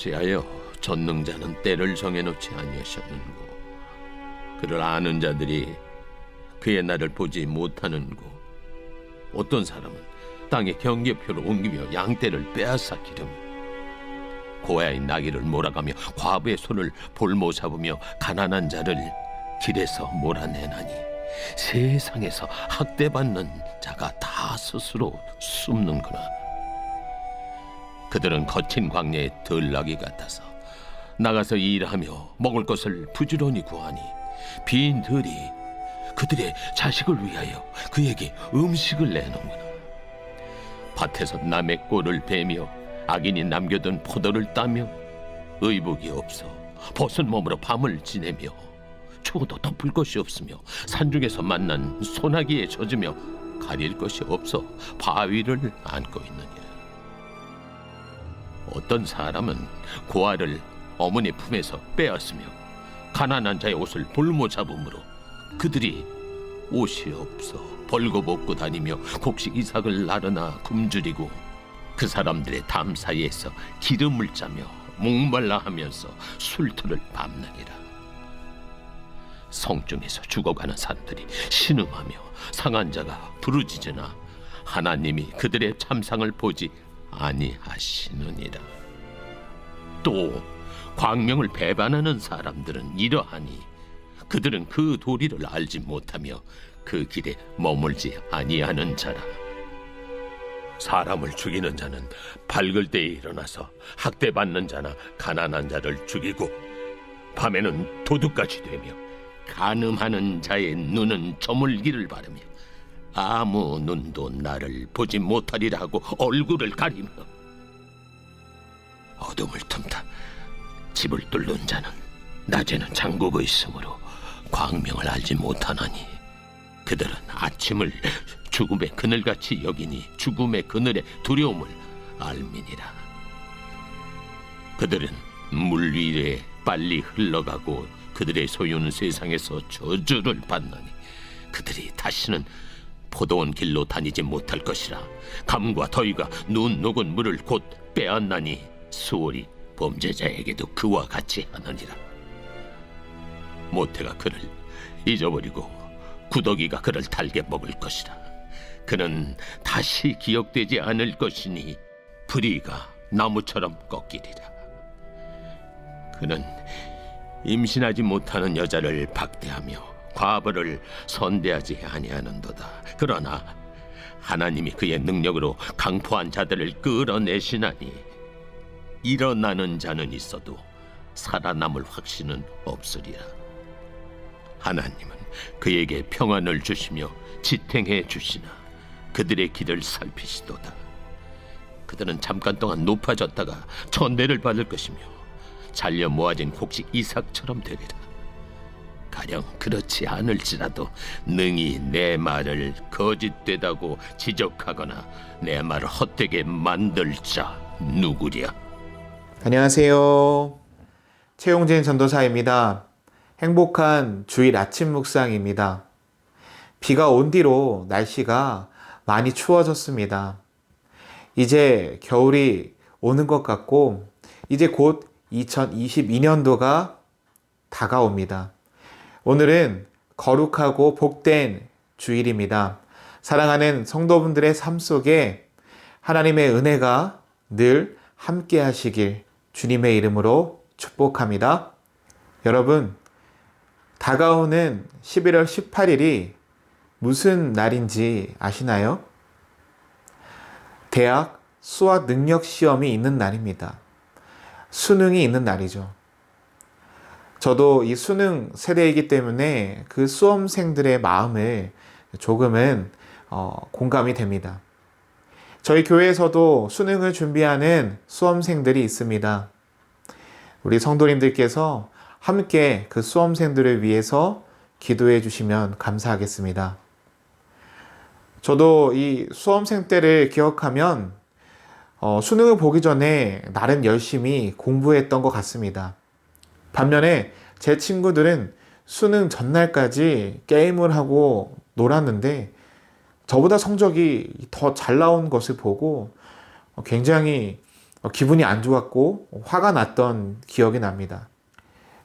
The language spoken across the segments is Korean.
어찌하여 전능자는 때를 정해놓지 아니하셨는고. 그를 아는 자들이 그의 날을 보지 못하는고. 어떤 사람은 땅에 경계표를 옮기며 양떼를 빼앗아 기르며 고아의 나귀를 몰아가며 과부의 손을 볼모 잡으며 가난한 자를 길에서 몰아내나니 세상에서 학대받는 자가 다 스스로 숨는구나 그들은 거친 광야의 들나귀 같아서 나가서 일하며 먹을 것을 부지런히 구하니 빈 들이 그들의 자식을 위하여 그에게 음식을 내놓는구나 밭에서 남의 꼴을 베며 악인이 남겨둔 포도를 따며 의복이 없어 벗은 몸으로 밤을 지내며 추워도 덮을 것이 없으며 산중에서 만난 소나기에 젖으며 가릴 것이 없어 바위를 안고 있느니라 어떤 사람은 고아를 어머니 품에서 빼앗으며 가난한 자의 옷을 볼모 잡음으로 그들이 옷이 없어 벌거벗고 다니며 곡식 이삭을 나르나 굶주리고 그 사람들의 담 사이에서 기름을 짜며 목말라 하면서 술틀을 밤나니라. 성중에서 죽어가는 사람들이 신음하며 상한 자가 부르짖으나 하나님이 그들의 참상을 보지 아니하시느니라. 또 광명을 배반하는 사람들은 이러하니 그들은 그 도리를 알지 못하며 그 길에 머물지 아니하는 자라. 사람을 죽이는 자는 밝을 때에 일어나서 학대받는 자나 가난한 자를 죽이고 밤에는 도둑같이 되며 간음하는 자의 눈은 저물기를 바르며 아무 눈도 나를 보지 못하리라 하고 얼굴을 가리며 어둠을 틈타 집을 뚫는 자는 낮에는 잠그고 있으므로 광명을 알지 못하나니 그들은 아침을 죽음의 그늘같이 여기니 죽음의 그늘의 두려움을 알미니라. 그들은 물 위에 빨리 흘러가고 그들의 소유는 세상에서 저주를 받나니 그들이 다시는 포도원 길로 다니지 못할 것이라 감과 더위가 눈 녹은 물을 곧 빼앗나니 수월이 범죄자에게도 그와 같이 하느니라. 모태가 그를 잊어버리고 구더기가 그를 달게 먹을 것이라. 그는 다시 기억되지 않을 것이니 불의가 나무처럼 꺾이리라. 그는 임신하지 못하는 여자를 박대하며 과부를 선대하지 아니하는도다 그러나 하나님이 그의 능력으로 강포한 자들을 끌어내시나니 일어나는 자는 있어도 살아남을 확신은 없으리라 하나님은 그에게 평안을 주시며 지탱해 주시나 그들의 길을 살피시도다. 그들은 잠깐 동안 높아졌다가 천대를 받을 것이며 잘려 모아진 곡식 이삭처럼 되리라. 가령 그렇지 않을지라도 능히 내 말을 거짓되다고 지적하거나 내 말을 헛되게 만들 자 누구랴? 안녕하세요. 최용진 전도사입니다. 행복한 주일 아침 묵상입니다. 비가 온 뒤로 날씨가 많이 추워졌습니다. 이제 겨울이 오는 것 같고, 이제 곧 2022년도가 다가옵니다. 오늘은 거룩하고 복된 주일입니다. 사랑하는 성도분들의 삶 속에 하나님의 은혜가 늘 함께 하시길 주님의 이름으로 축복합니다. 여러분, 다가오는 11월 18일이 무슨 날인지 아시나요? 대학 수학 능력 시험이 있는 날입니다. 수능이 있는 날이죠. 저도 이 수능 세대이기 때문에 그 수험생들의 마음을 조금은 어, 공감이 됩니다. 저희 교회에서도 수능을 준비하는 수험생들이 있습니다. 우리 성도님들께서 함께 그 수험생들을 위해서 기도해 주시면 감사하겠습니다. 저도 이 수험생 때를 기억하면 어, 수능을 보기 전에 나름 열심히 공부했던 것 같습니다. 반면에 제 친구들은 수능 전날까지 게임을 하고 놀았는데 저보다 성적이 더 잘 나온 것을 보고 굉장히 어, 기분이 안 좋았고 화가 났던 기억이 납니다.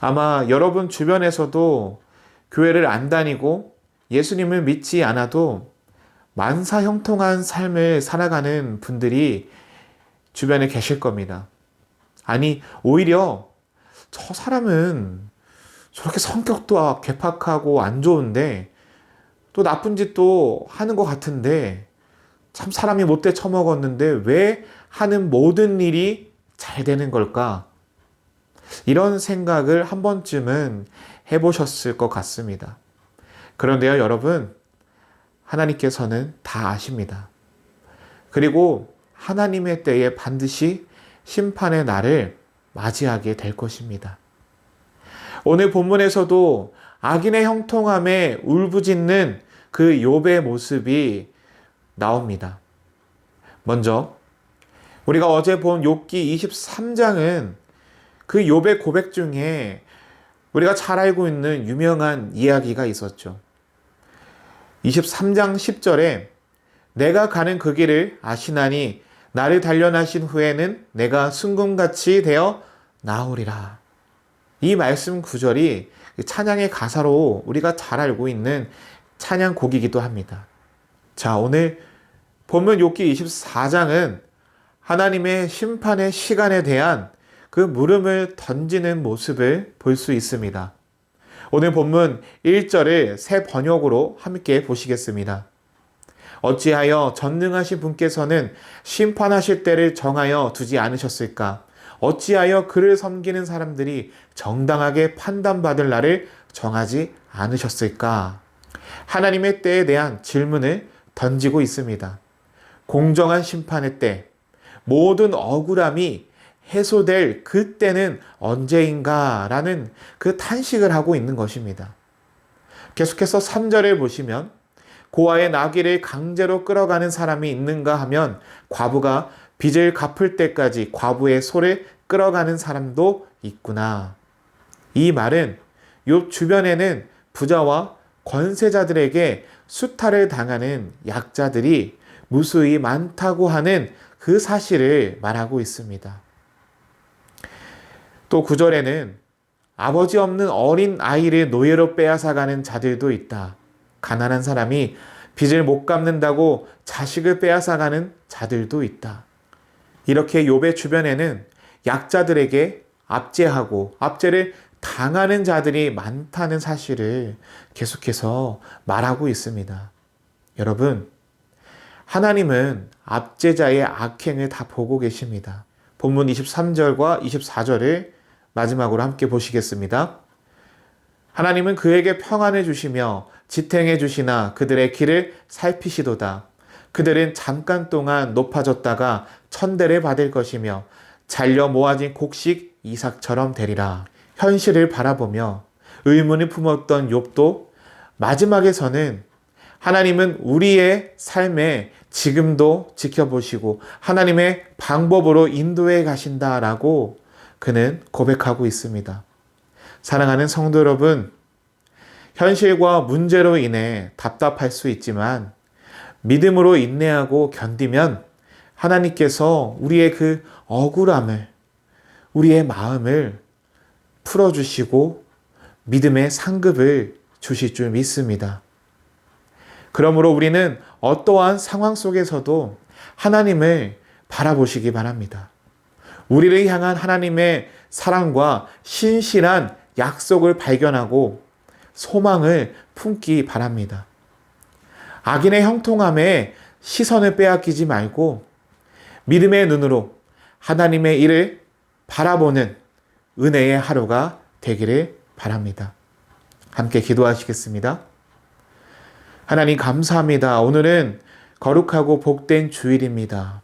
아마 여러분 주변에서도 교회를 안 다니고 예수님을 믿지 않아도 만사 형통한 삶을 살아가는 분들이 주변에 계실 겁니다. 아니, 오히려 저 사람은 저렇게 성격도 괴팍하고 안 좋은데 또 나쁜 짓도 하는 것 같은데 참 사람이 못돼 처먹었는데 왜 하는 모든 일이 잘 되는 걸까? 이런 생각을 한 번쯤은 해보셨을 것 같습니다. 그런데요, 여러분, 하나님께서는 다 아십니다. 그리고 하나님의 때에 반드시 심판의 날을 맞이하게 될 것입니다. 오늘 본문에서도 악인의 형통함에 울부짖는 그 욥의 모습이 나옵니다. 먼저 우리가 어제 본 욥기 23장은 그 욥의 고백 중에 우리가 잘 알고 있는 유명한 이야기가 있었죠. 23장 10절에 내가 가는 그 길을 아시나니 나를 단련하신 후에는 내가 순금같이 되어 나오리라. 이 말씀 구절이 찬양의 가사로 우리가 잘 알고 있는 찬양 곡이기도 합니다. 자, 오늘 본문 욥기 24장은 하나님의 심판의 시간에 대한 그 물음을 던지는 모습을 볼 수 있습니다. 오늘 본문 1절을 새 번역으로 함께 보시겠습니다. 어찌하여 전능하신 분께서는 심판하실 때를 정하여 두지 않으셨을까? 어찌하여 그를 섬기는 사람들이 정당하게 판단받을 날을 정하지 않으셨을까? 하나님의 때에 대한 질문을 던지고 있습니다. 공정한 심판의 때, 모든 억울함이 해소될 그때는 언제인가? 라는 그 탄식을 하고 있는 것입니다. 계속해서 3절을 보시면 고아의 나귀를 강제로 끌어가는 사람이 있는가 하면 과부가 빚을 갚을 때까지 과부의 소를 끌어가는 사람도 있구나. 이 말은 요 주변에는 부자와 권세자들에게 수탈을 당하는 약자들이 무수히 많다고 하는 그 사실을 말하고 있습니다. 또 9절에는 아버지 없는 어린 아이를 노예로 빼앗아가는 자들도 있다. 가난한 사람이 빚을 못 갚는다고 자식을 빼앗아가는 자들도 있다. 이렇게 욥의 주변에는 약자들에게 압제하고 압제를 당하는 자들이 많다는 사실을 계속해서 말하고 있습니다. 여러분, 하나님은 압제자의 악행을 다 보고 계십니다. 본문 23절과 24절을 마지막으로 함께 보시겠습니다. 하나님은 그에게 평안을 주시며 지탱해 주시나 그들의 길을 살피시도다. 그들은 잠깐 동안 높아졌다가 천대를 받을 것이며 잘려 모아진 곡식 이삭처럼 되리라. 현실을 바라보며 의문을 품었던 욥도 마지막에서는 하나님은 우리의 삶에 지금도 지켜보시고 하나님의 방법으로 인도해 가신다라고 그는 고백하고 있습니다. 사랑하는 성도 여러분, 현실과 문제로 인해 답답할 수 있지만 믿음으로 인내하고 견디면 하나님께서 우리의 그 억울함을, 우리의 마음을 풀어주시고 믿음의 상급을 주실 줄 믿습니다. 그러므로 우리는 어떠한 상황 속에서도 하나님을 바라보시기 바랍니다. 우리를 향한 하나님의 사랑과 신실한 약속을 발견하고 소망을 품기 바랍니다. 악인의 형통함에 시선을 빼앗기지 말고 믿음의 눈으로 하나님의 일을 바라보는 은혜의 하루가 되기를 바랍니다. 함께 기도하시겠습니다. 하나님 감사합니다. 오늘은 거룩하고 복된 주일입니다.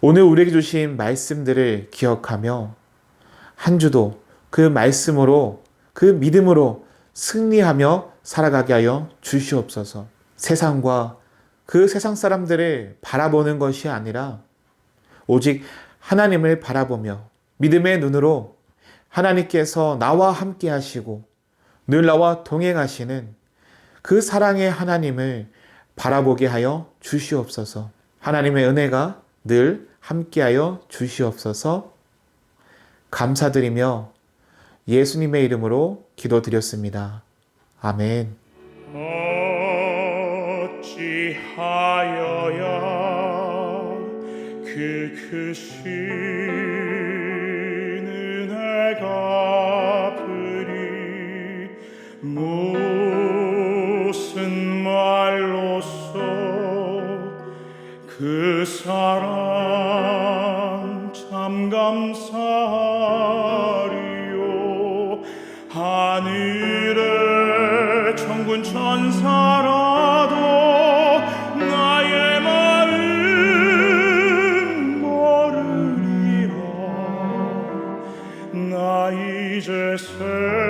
오늘 우리에게 주신 말씀들을 기억하며 한 주도 그 말씀으로 그 믿음으로 승리하며 살아가게 하여 주시옵소서. 세상과 그 세상 사람들을 바라보는 것이 아니라 오직 하나님을 바라보며 믿음의 눈으로 하나님께서 나와 함께 하시고 늘 나와 동행하시는 그 사랑의 하나님을 바라보게 하여 주시옵소서. 하나님의 은혜가 늘 함께하여 주시옵소서. 감사드리며 예수님의 이름으로 기도드렸습니다. 아멘. 어찌하여야 그, 그 크신 Jesus.